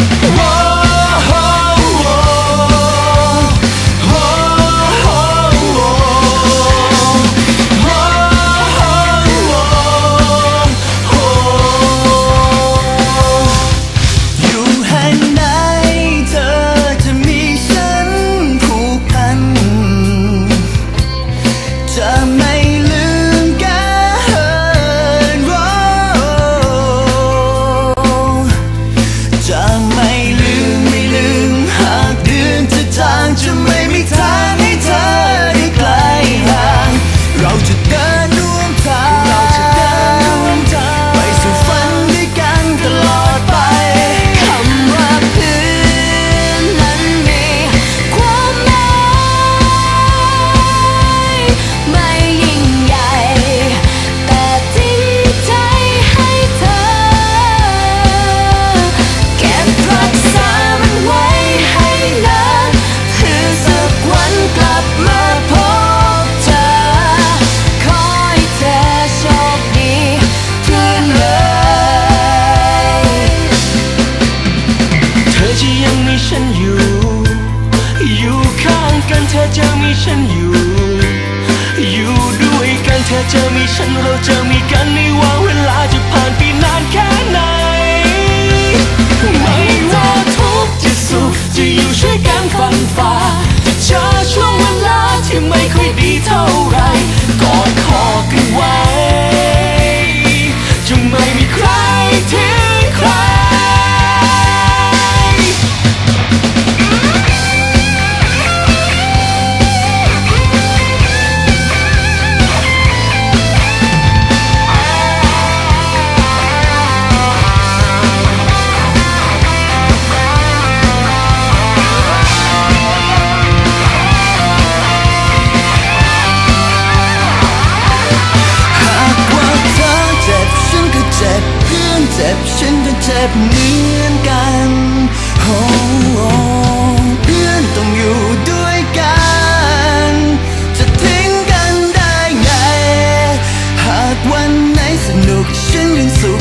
Whoa! จะมีฉันเราจะมีกันไม่ว่าเวลา จ็บฉันก็เจ็บเหมือนกันโอ้เพื่อนต้องอยู่ด้วยกัน จะทิ้งกันได้ไง หากวันไหนสนุกฉันยังสุข